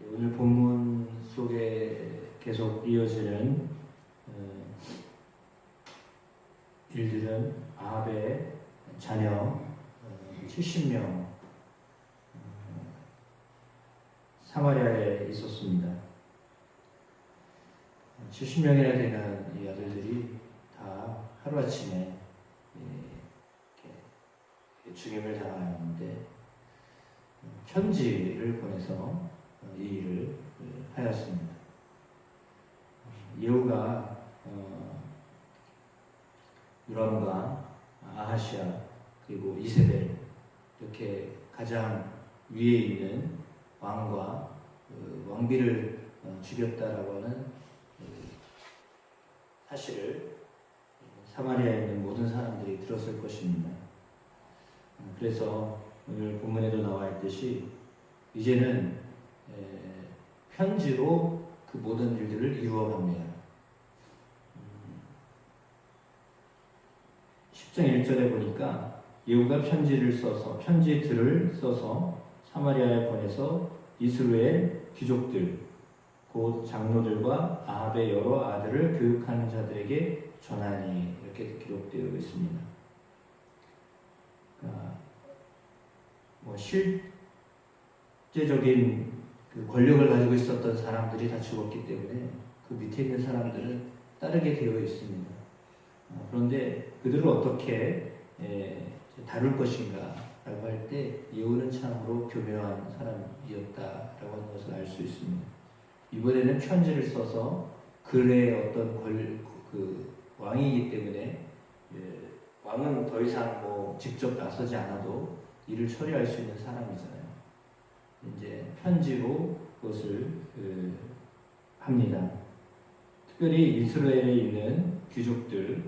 예, 오늘 본문 속에 계속 이어지는 어, 일들은 아합의 자녀 어, 70명 어, 사마리아에 있었습니다. 70명이나 되는 이 아들들이 다 하루아침에 예, 죽임을 당하였는데 어, 편지를 보내서 어, 이 일을 어, 하였습니다. 예후가 어, 유람과 아하시아 그리고 이세벨 이렇게 가장 위에 있는 왕과 그 왕비를 어, 죽였다라고 하는 그 사실을 사마리아에 있는 모든 사람들이 들었을 것입니다. 어, 그래서 오늘 본문에도 나와 있듯이 이제는 에, 편지로 그 모든 일들을. 음, 10장 1절에 보니까 예후가 편지를 써서 편지들을 써서 사마리아에 보내서 이스라엘 귀족들 곧 장로들과 아합의 여러 아들을 교육하는 자들에게 전하니 이렇게 기록되어 있습니다. 그러니까 뭐 실제적인 그 권력을 가지고 있었던 사람들이 다 죽었기 때문에 그 밑에 있는 사람들은 따르게 되어 있습니다. 어, 그런데 그들을 어떻게 에, 다룰 것인가 라고 할 때 예후는 참으로 교묘한 사람이었다라고 하는 것을 알 수 있습니다. 이번에는 편지를 써서 글의 어떤 권, 그 왕이기 때문에 예, 왕은 더 이상 뭐 직접 나서지 않아도 일을 처리할 수 있는 사람이잖아요. 이제 편지로 그것을 그, 합니다. 특별히 이스라엘에 있는 귀족들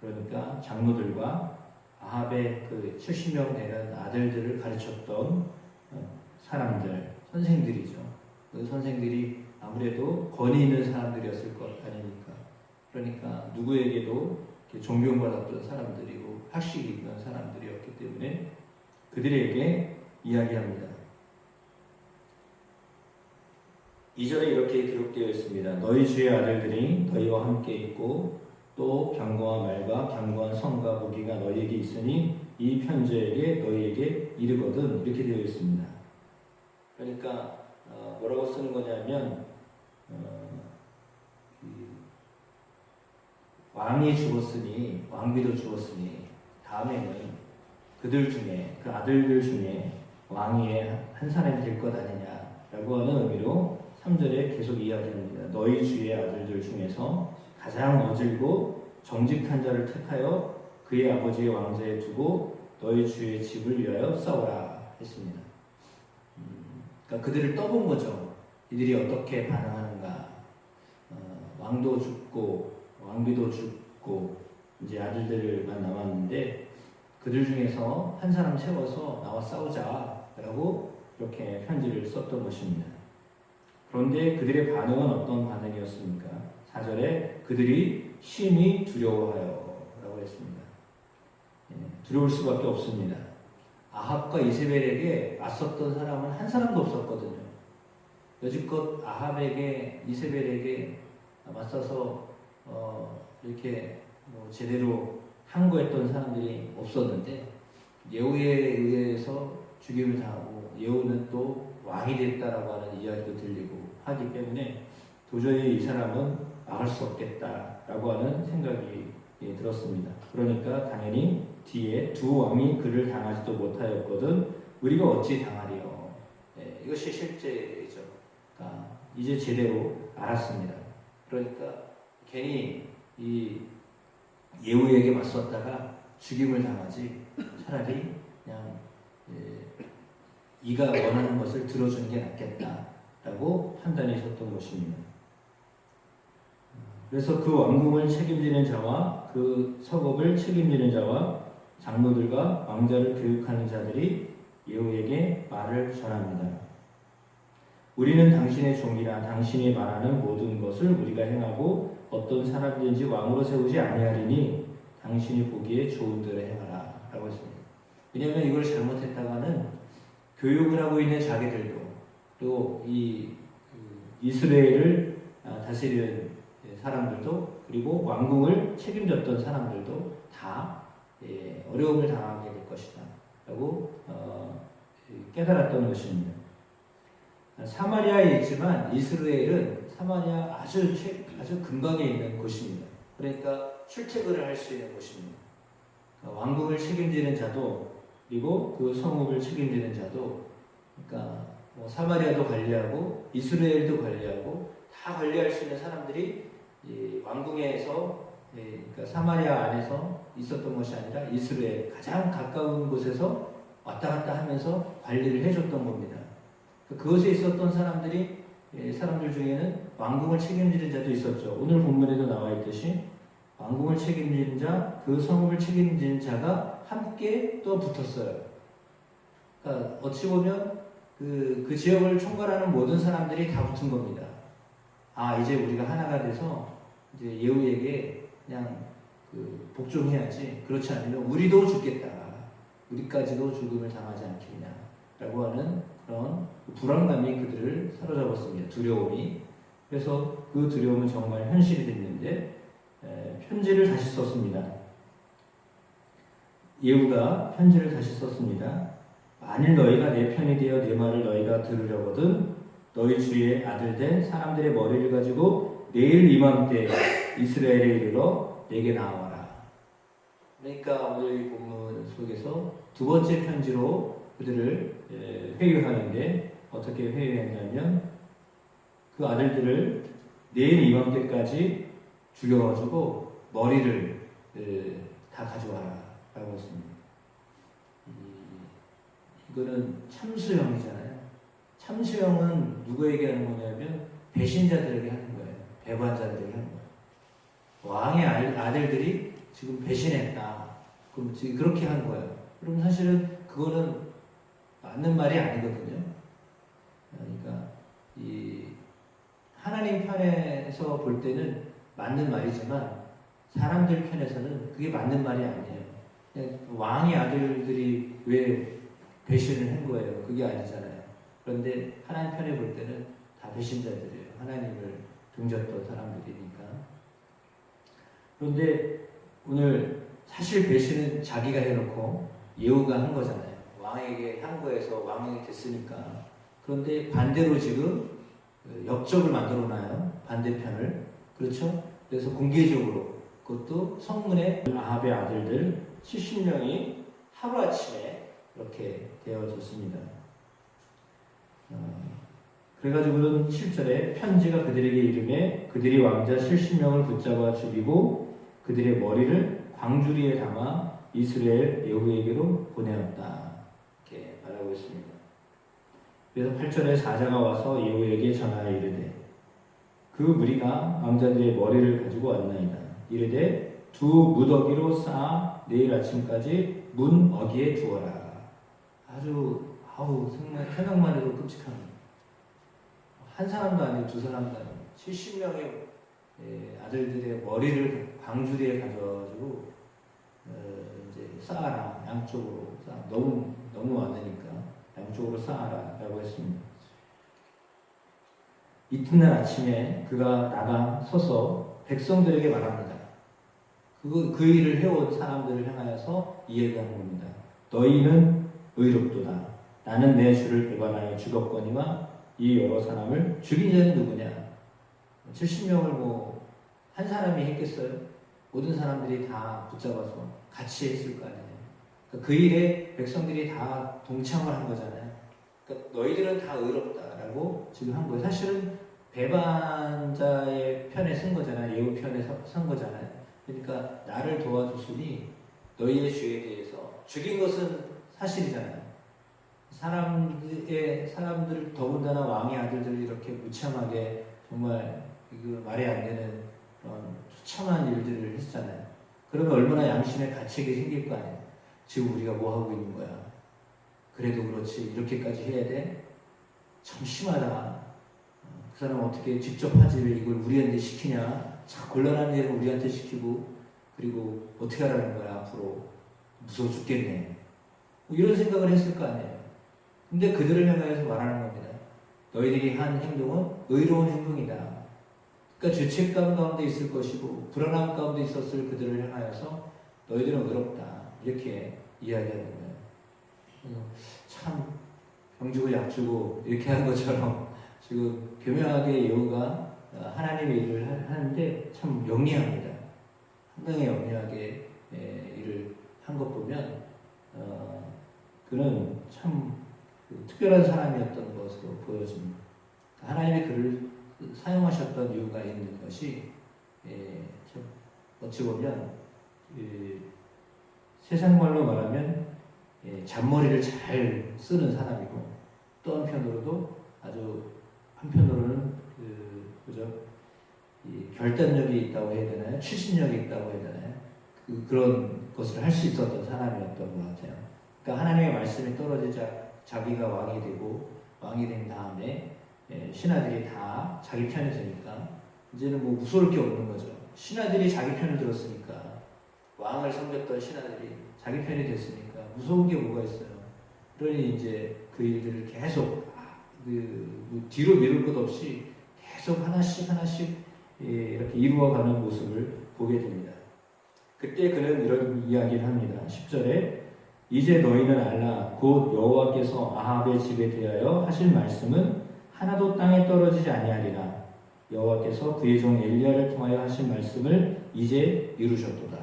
그러니까 장로들과 아합의 그 70명 되는 아들들을 가르쳤던 어, 사람들 선생들이죠. 그 선생들이 아무래도 권위 있는 사람들이었을 것 아닙니까? 그러니까 누구에게도 존경받았던 사람들이고 학식이 있는 사람들이었기 때문에 그들에게 이야기합니다. 2절에 이렇게 기록되어 있습니다. 너희 주의 아들들이 너희와 함께 있고 또 병거와 말과 견고한 성과 무기가 너희에게 있으니 이 편지에게 너희에게 이르거든 이렇게 되어 있습니다. 그러니까 어, 뭐라고 쓰는 거냐면 어, 왕이 죽었으니 왕비도 죽었으니 다음에는 그들 중에 그 아들들 중에 왕이 한 사람이 될 것 아니냐라고 하는 의미로 3절에 계속 이야기합니다. 너희 주의 아들들 중에서 가장 어질고 정직한 자를 택하여 그의 아버지의 왕자에 두고 너희 주의 집을 위하여 싸우라 했습니다. 음, 그러니까 그들을 떠본 거죠. 이들이 어떻게 반응하는가. 어, 왕도 죽고 왕비도 죽고 이제 아들들만 남았는데 그들 중에서 한 사람 세워서 나와 싸우자라고 이렇게 편지를 썼던 것입니다. 그런데 그들의 반응은 어떤 반응이었습니까? 4절에 그들이 심히 두려워하여 라고 했습니다. 예, 두려울 수밖에 없습니다. 아합과 이세벨에게 맞섰던 사람은 한 사람도 없었거든요. 여지껏 아합에게 이세벨에게 맞서서 어, 이렇게 뭐 제대로 항거했던 사람들이 없었는데 예후에 의해서 죽임을 당하고 예후는 또 왕이 됐다라고 하는 이야기도 들리고 하기 때문에 도저히 이 사람은 막을 수 없겠다라고 하는 생각이 예, 들었습니다. 그러니까 당연히 뒤에 두 왕이 그를 당하지도 못하였거든 우리가 어찌 당하리요. 예, 이것이 실제죠. 그러니까 이제 제대로 알았습니다. 그러니까 괜히 이 예후에게 맞섰다가 죽임을 당하지 차라리 그냥 예, 이가 원하는 것을 들어주는 게 낫겠다라고 판단하셨던 것입니다. 그래서 그 왕궁을 책임지는 자와 그 서곡을 책임지는 자와 장로들과 왕자를 교육하는 자들이 예후에게 말을 전합니다. 우리는 당신의 종이라 당신이 말하는 모든 것을 우리가 행하고 어떤 사람든지 왕으로 세우지 아니하리니 당신이 보기에 좋은 대로 행하라 라고 했습니다. 왜냐하면 이걸 잘못했다가는 교육을 하고 있는 자기들도 또이그 이스라엘을 아, 다스리는 사람들도 그리고 왕궁을 책임졌던 사람들도 다 예, 어려움을 당하게 될 것이다. 라고 어, 깨달았던 것입니다. 사마리아에 있지만 이스라엘은 사마리아 아주 최, 아주 근방에 있는 곳입니다. 그러니까 출퇴근을 할 수 있는 곳입니다. 그러니까 왕국을 책임지는 자도 그리고 그 성읍을 책임지는 자도 그러니까 뭐 사마리아도 관리하고 이스라엘도 관리하고 다 관리할 수 있는 사람들이 이 왕궁에서 예, 그러니까 사마리아 안에서 있었던 것이 아니라 이스라엘 가장 가까운 곳에서 왔다 갔다 하면서 관리를 해줬던 겁니다. 그것에 있었던 사람들이 예, 사람들 중에는 왕궁을 책임지는 자도 있었죠. 오늘 본문에도 나와 있듯이 왕궁을 책임지는 자, 그 성읍을 책임지는 자가 함께 또 붙었어요. 그러니까 어찌 보면 그, 그 지역을 총괄하는 모든 사람들이 다 붙은 겁니다. 아, 이제 우리가 하나가 돼서 이제 예후에게 그냥 그 복종해야지. 그렇지 않으면 우리도 죽겠다. 우리까지도 죽음을 당하지 않겠냐. 라고 하는 그런 불안감이 그들을 사로잡았습니다. 두려움이. 그래서 그 두려움은 정말 현실이 됐는데, 에, 편지를 다시 썼습니다. 예후가 편지를 다시 썼습니다. 만일 너희가 내 편이 되어 내 말을 너희가 들으려거든 너희 주의 아들 된 사람들의 머리를 가지고 내일 이맘때 이스라엘에 이르러 내게 나와라. 그러니까 오늘 이 본문 속에서 두 번째 편지로 그들을 에, 회유하는데 어떻게 회유했냐면 그 아들들을 내일 이맘때까지 죽여가지고 머리를 에, 다 가져와라 라고 했습니다. 이- 이거는 참수형이잖아요. 참수형은 누구에게 하는 거냐면 배신자들에게 하는 거예요. 배반자들에게 하는 거예요. 왕의 알- 아들들이 지금 배신했다. 그럼 지금 그렇게 한 거예요. 그럼 사실은 그거는 맞는 말이 아니거든요. 그러니까 이 하나님 편에서 볼 때는 맞는 말이지만 사람들 편에서는 그게 맞는 말이 아니에요. 왕의 아들들이 왜 배신을 한 거예요? 그게 아니잖아요. 그런데 하나님 편에 볼 때는 다 배신자들이에요. 하나님을 등졌던 사람들이니까. 그런데 오늘 사실 배신은 자기가 해놓고 예후가 한 거잖아요. 왕에게 한 거에서 왕이 됐으니까. 그런데 반대로 지금 그 역적을 만들어 놔요. 반대편을. 그렇죠? 그래서 공개적으로 그것도 성문의 아합의 아들들 70명이 하루아침에 이렇게 되어졌습니다. 어, 그래가지고는 7절에 편지가 그들에게 이름에 그들이 왕자 70명을 붙잡아 죽이고 그들의 머리를 광주리에 담아 이스라엘 예후에게로 보내었다. 이렇게 말하고 있습니다. 그래서 8절에 사자가 와서 예후에게 전하여 이르되 그 무리가 왕자들의 머리를 가지고 왔나이다. 이르되 두 무더기로 쌓아 내일 아침까지 문 어기에 두어라. 아주 아우 정말 생각만 해도 끔찍한 한 사람도 아니고 두 사람도 아니고 70명의 아들들의 머리를 광주리에 가져가지고 어, 이제 쌓아라 양쪽으로 쌓아 너무 너무 많으니까 양쪽으로 쌓아라라고 했습니다. 이튿날 아침에 그가 나가 서서 백성들에게 말합니다. 그, 그 일을 해온 사람들을 향하여서 이야기하는 겁니다. 너희는 의롭도다. 나는 내 주를 배반하여 죽었거니와 이 여러 사람을 죽인 자는 누구냐? 70명을 뭐 한 사람이 했겠어요? 모든 사람들이 다 붙잡아서 같이 했을 거 아니에요. 그러니까 그 일에 백성들이 다 동참을 한 거잖아요. 그러니까 너희들은 다 의롭다라고 지금 한 거예요. 사실은 배반자의 편에 쓴 거잖아요. 예우 편에 서- 선 거잖아요. 그러니까 나를 도와줬으니 너희의 죄에 대해서 죽인 것은 사실이잖아요. 사람들의 사람들 더군다나 왕의 아들들이 이렇게 무참하게 정말 이거 말이 안 되는 그런 처참한 일들을 했잖아요. 그러면 얼마나 양심의 가책이 생길 거 아니에요. 지금 우리가 뭐 하고 있는 거야? 그래도 그렇지 이렇게까지 해야 돼? 참 심하다. 어, 그 사람 어떻게 직접 하지 왜 이걸 우리한테 시키냐? 참 곤란한 일을 우리한테 시키고 그리고 어떻게 하라는 거야 앞으로 무서워 죽겠네. 뭐 이런 생각을 했을 거 아니에요. 근데 그들을 향하여서 말하는 겁니다. 너희들이 한 행동은 의로운 행동이다. 그러니까 죄책감 가운데 있을 것이고 불안함 가운데 있었을 그들을 향하여서 너희들은 의롭다. 이렇게 이야기하는 거예요. 참 병주고 약주고 이렇게 하는 것처럼 지금 교묘하게 여우가 하나님의 일을 하- 하는데 참 영리합니다. 상당히 영리하게 예, 일을 한 것 보면 어, 그는 참그 특별한 사람이었던 것으로 보여집니다. 하나님의 그를 사용하셨던 이유가 있는 것이 예, 참 어찌 보면 예, 세상 말로 말하면 예, 잔머리를 잘 쓰는 사람이고 또 한편으로도 아주 한편으로는 그 그죠 이 결단력이 있다고 해야 되나요? 추진력이 있다고 해야 되나요? 그, 그런 것을 할 수 있었던 사람이었던 것 같아요. 그러니까 하나님의 말씀이 떨어지자 자기가 왕이 되고 왕이 된 다음에 예, 신하들이 다 자기 편이 되니까 이제는 뭐 무서울 게 없는 거죠. 신하들이 자기 편을 들었으니까 왕을 섬겼던 신하들이 자기 편이 됐으니까 무서운 게 뭐가 있어요. 그러니 이제 그 일들을 계속 그, 뭐 뒤로 미룰 것 없이 계속 하나씩 하나씩 예, 이렇게 이루어가는 모습을 보게 됩니다. 그때 그는 이런 이야기를 합니다. 10절에 이제 너희는 알라 곧 여호와께서 아합의 집에 대하여 하실 말씀은 하나도 땅에 떨어지지 아니하리라 여호와께서 그의 종 엘리야를 통하여 하신 말씀을 이제 이루셨도다.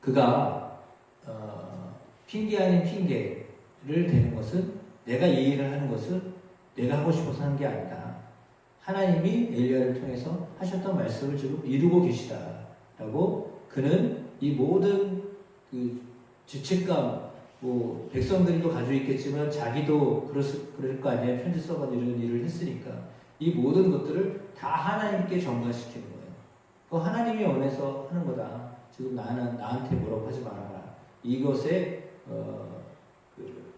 그가 어, 핑계 아닌 핑계를 대는 것은 내가 이 일을 하는 것은 내가 하고 싶어서 하는 게 아니다. 하나님이 엘리야를 통해서 하셨던 말씀을 지금 이루고 계시다라고 그는 이 모든 그 죄책감 뭐 백성들도 가지고 있겠지만 자기도 수, 그럴 거 아니에요 편지 써가지고 이런 일을 했으니까 이 모든 것들을 다 하나님께 전가시키는 거예요. 그 하나님이 원해서 하는 거다. 지금 나는 나한테 뭐라고 하지 말아라. 이것의 어, 그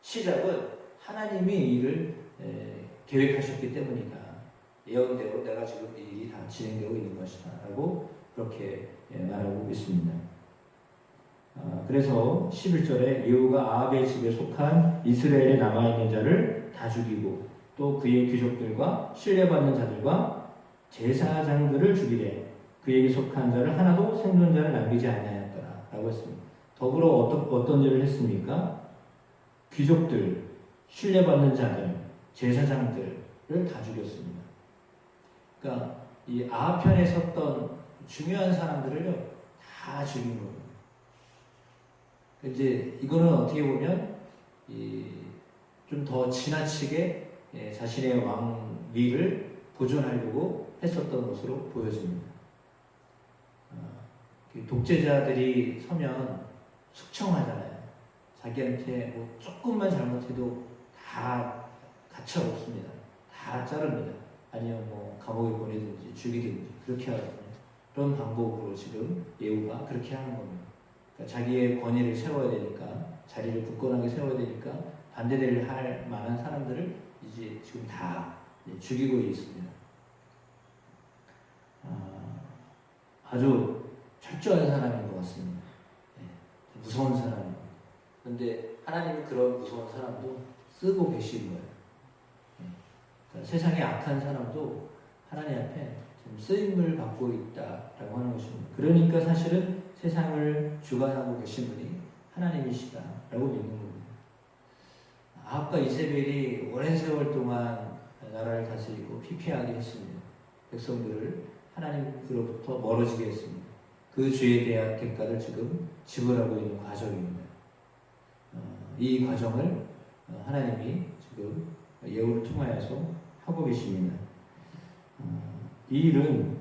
시작은 하나님이 이 일을 에, 계획하셨기 때문이다. 예언대로 내가 지금 이 일이 다 진행되고 있는 것이다 라고 그렇게 예, 말하고 있습니다. 아, 그래서 11절에 예후가 아합의 집에 속한 이스라엘에 남아있는 자를 다 죽이고 또 그의 귀족들과 신뢰받는 자들과 제사장들을 죽이래 그에게 속한 자를 하나도 생존자를 남기지 아니하였더라 라고 했습니다. 더불어 어떤, 어떤 일을 했습니까? 귀족들, 신뢰받는 자들, 제사장들을 다 죽였습니다. 그러니까 이 아합편에 섰던 중요한 사람들을요 다 죽인 거예요. 이제 이거는 어떻게 보면 좀 더 지나치게 예, 자신의 왕위를 보존하려고 했었던 것으로 보여집니다. 어, 독재자들이 서면 숙청하잖아요. 자기한테 뭐 조금만 잘못해도 다 가차 없습니다. 다 자릅니다. 아니면 뭐 감옥에 보내든지 죽이든지 그렇게 하거든요. 그런 방법으로 지금 예우가 그렇게 하는 겁니다. 그러니까 자기의 권위를 세워야 되니까 자리를 굳건하게 세워야 되니까 반대를 할 만한 사람들을 이제 지금 다 죽이고 있습니다. 아, 주 철저한 사람인 것 같습니다. 네, 무서운 사람입니다. 그런데 하나님은 그런 무서운 사람도 쓰고 계신 거예요. 네, 그러니까 세상에 악한 사람도 하나님 앞에 쓰임을 받고 있다라고 하는 것입니다. 그러니까 사실은 세상을 주관하고 계신 분이 하나님이시다라고 믿는 겁니다. 아합과 이세벨이 오랜 세월 동안 나라를 다스리고 피폐하게 했습니다. 백성들을 하나님으로부터 멀어지게 했습니다. 그 죄에 대한 대가를 지금 지불하고 있는 과정입니다. 어, 이 과정을 어, 하나님이 지금 예우를 통하여서 하고 계십니다. 어, 이 일은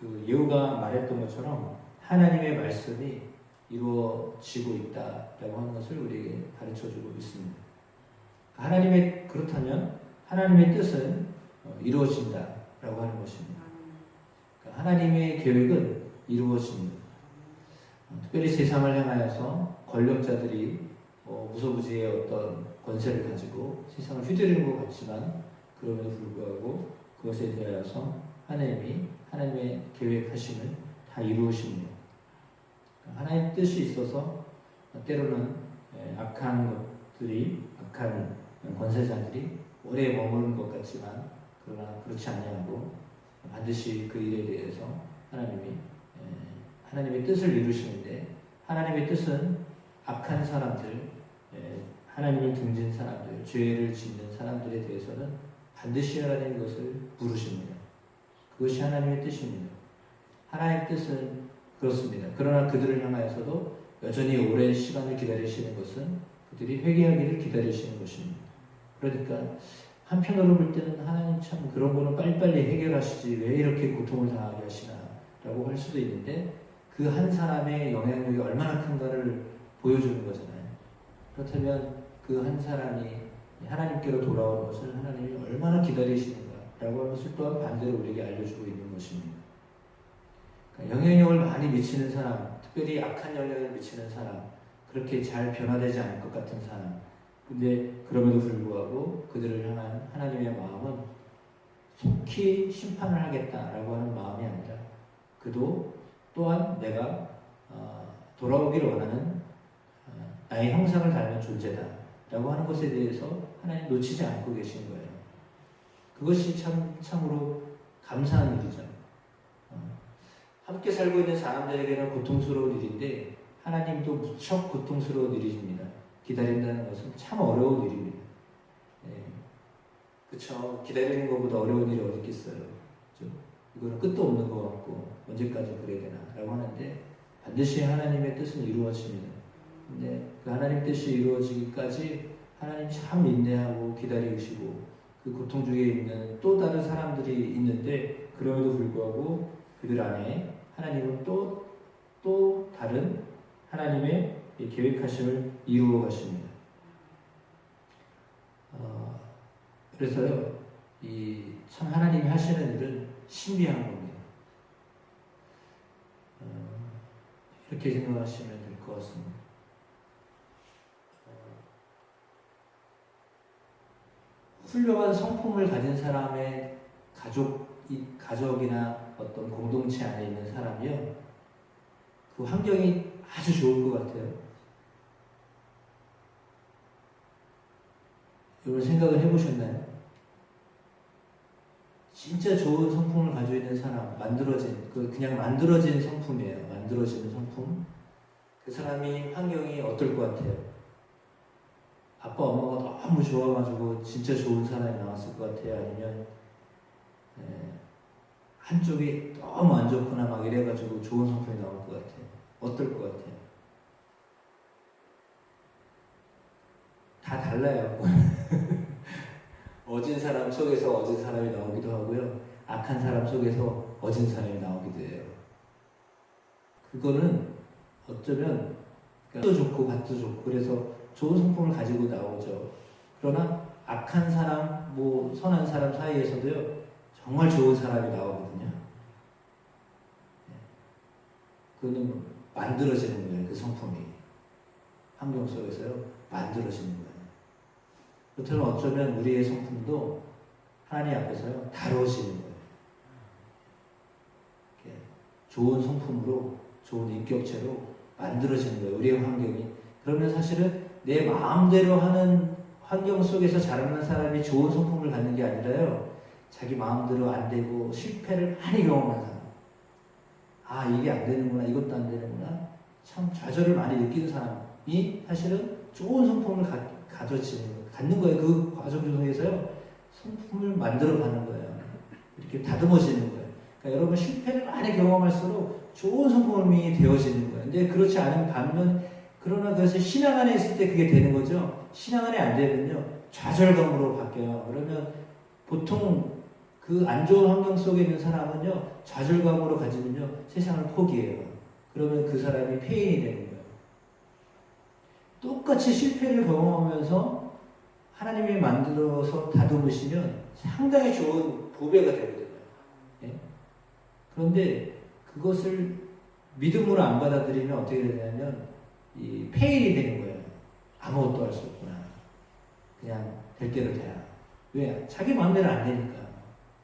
그 예우가 말했던 것처럼 하나님의 말씀이 이루어지고 있다라고 하는 것을 우리에게 가르쳐주고 있습니다. 하나님의 그렇다면 하나님의 뜻은 어, 이루어진다라고 하는 것입니다. 그러니까 하나님의 계획은 이루어집니다. 어, 특별히 세상을 향하여서 권력자들이 뭐 무소부지의 어떤 권세를 가지고 세상을 휘두르는 것 같지만 그럼에도 불구하고 그것에 대하여서 하나님이 하나님의 계획하심을 다 이루으십니다. 그러니까 하나님 뜻이 있어서 때로는 예, 악한 것들이 악한 권세자들이 오래 머무는 것 같지만 그러나 그렇지 않냐고 반드시 그 일에 대해서 하나님이 에, 하나님의 뜻을 이루시는데 하나님의 뜻은 악한 사람들, 에, 하나님을 등진 사람들, 죄를 짓는 사람들에 대해서는 반드시 하나님 것을 부르십니다. 그것이 하나님의 뜻입니다. 하나님의 뜻은 그렇습니다. 그러나 그들을 향하여서도 여전히 오랜 시간을 기다리시는 것은 그들이 회개하기를 기다리시는 것입니다. 그러니까 한편으로 볼 때는 하나님 참 그런 거는 빨리빨리 해결하시지 왜 이렇게 고통을 당하게 하시나 라고 할 수도 있는데 그 한 사람의 영향력이 얼마나 큰가를 보여주는 거잖아요. 그렇다면 그 한 사람이 하나님께로 돌아오는 것을 하나님이 얼마나 기다리시는가라고 것을 또한 반대로 우리에게 알려주고 있는 것입니다. 그러니까 영향력을 많이 미치는 사람, 특별히 악한 영향을 미치는 사람, 그렇게 잘 변화되지 않을 것 같은 사람, 근데 그럼에도 불구하고 그들을 향한 하나님의 마음은 속히 심판을 하겠다라고 하는 마음이 아니라 그도 또한 내가 어, 돌아오기를 원하는 어, 나의 형상을 닮은 존재다 라고 하는 것에 대해서 하나님 놓치지 않고 계신 거예요. 그것이 참 참으로 감사한 일이죠. 어, 함께 살고 있는 사람들에게는 고통스러운 일인데 하나님도 무척 고통스러운 일입니다. 기다린다는 것은 참 어려운 일입니다. 네. 그쵸. 기다리는 것보다 어려운 일이 어디 있겠어요. 그죠? 이거는 끝도 없는 것 같고, 언제까지 그래야 되나? 라고 하는데, 반드시 하나님의 뜻은 이루어집니다. 근데 그 하나님 뜻이 이루어지기까지 하나님 참 인내하고 기다리시고, 그 고통 중에 있는 또 다른 사람들이 있는데, 그럼에도 불구하고 그들 안에 하나님은 또, 또 다른 하나님의 이 계획하심을 이루어 가십니다. 어, 그래서요, 이 참 하나님이 하시는 일은 신비한 겁니다. 어, 이렇게 생각하시면 될 것 같습니다. 어, 훌륭한 성품을 가진 사람의 가족, 이 가족이나 어떤 공동체 안에 있는 사람이요, 그 환경이 아주 좋을 것 같아요. 여러분 생각을 해보셨나요? 진짜 좋은 성품을 가지고 있는 사람, 만들어진, 그 그냥 만들어진 성품이에요. 만들어지는 성품. 그 사람이 환경이 어떨 것 같아요? 아빠, 엄마가 너무 좋아가지고 진짜 좋은 사람이 나왔을 것 같아요? 아니면, 에, 한쪽이 너무 안 좋거나 막 이래가지고 좋은 성품이 나올 것 같아요? 어떨 것 같아요? 다 달라요. 어진 사람 속에서 어진 사람이 나오기도 하고요. 악한 사람 속에서 어진 사람이 나오기도 해요. 그거는 어쩌면 도 좋고 밭도 좋고 그래서 좋은 성품을 가지고 나오죠. 그러나 악한 사람, 뭐 선한 사람 사이에서도요 정말 좋은 사람이 나오거든요. 네. 그거는 만들어지는 거예요. 그 성품이 환경 속에서요 만들어지는 거예요. 그렇다면 어쩌면 우리의 성품도 하나님 앞에서요 다루어지는 거예요. 좋은 성품으로 좋은 인격체로 만들어지는 거예요. 우리의 환경이. 그러면 사실은 내 마음대로 하는 환경 속에서 자라는 사람이 좋은 성품을 갖는 게 아니라요. 자기 마음대로 안 되고 실패를 많이 경험한 사람. 아, 이게 안 되는구나. 이것도 안 되는구나. 참 좌절을 많이 느끼는 사람이 사실은 좋은 성품을 가, 가져지는 거예요. 갖는 거예요. 그 과정 중에서요. 성품을 만들어 가는 거예요. 이렇게 다듬어지는 거예요. 그러니까 여러분 실패를 많이 경험할수록 좋은 성품이 되어지는 거예요. 근데 그렇지 않은 반면 그러나 그것을 신앙 안에 있을 때 그게 되는 거죠. 신앙 안에 안 되면요. 좌절감으로 바뀌어요. 그러면 보통 그 안 좋은 환경 속에 있는 사람은요. 좌절감으로 가지면요. 세상을 포기해요. 그러면 그 사람이 폐인이 되는 거예요. 똑같이 실패를 경험하면서 하나님이 만들어서 다듬으시면 상당히 좋은 보배가 되거든요. 예? 그런데 그것을 믿음으로 안 받아들이면 어떻게 되냐면 이 폐일이 되는 거예요. 아무것도 할 수 없구나. 그냥 될 대로 돼야. 왜? 자기 마음대로 안 되니까.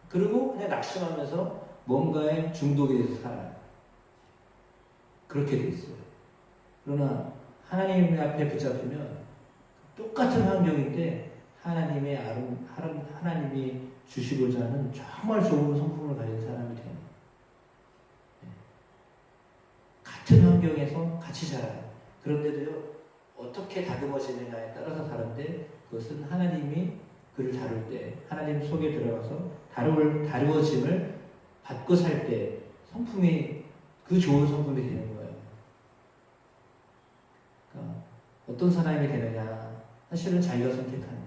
그리고 그냥 낙심하면서 뭔가에 중독이 돼서 살아요. 그렇게 돼 있어요. 그러나 하나님 앞에 붙잡히면 똑같은 환경인데 하나님의 아름, 하름, 하나님이 주시고자 하는 정말 좋은 성품을 가진 사람이 돼요. 네. 같은 환경에서 같이 자라요. 그런데도요, 어떻게 다듬어지느냐에 따라서 다른데 그것은 하나님이 그를 다룰 때, 하나님 속에 들어가서 다루을, 다루어짐을 받고 살 때 성품이 그 좋은 성품이 되는 거예요. 그러니까 어떤 사람이 되느냐, 사실은 자기가 선택하는.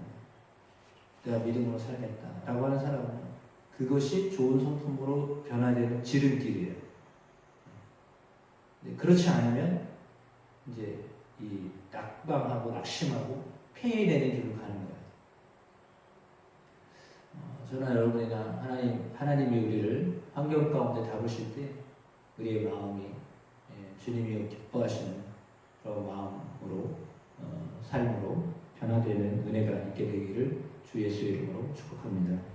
내가 믿음으로 살겠다라고 하는 사람은 그것이 좋은 성품으로 변화되는 지름길이에요. 네, 그렇지 않으면 이제 이 낙방하고 낙심하고 폐해되는 길로 가는 거예요. 어, 저는 여러분이나 하나님 하나님이 우리를 환경 가운데 잡으실 때 우리의 마음이 예, 주님이 기뻐하시는 그런 마음으로 어, 삶으로 변화되는 은혜가 있게 되기를 주 예수의 이름으로 축복합니다.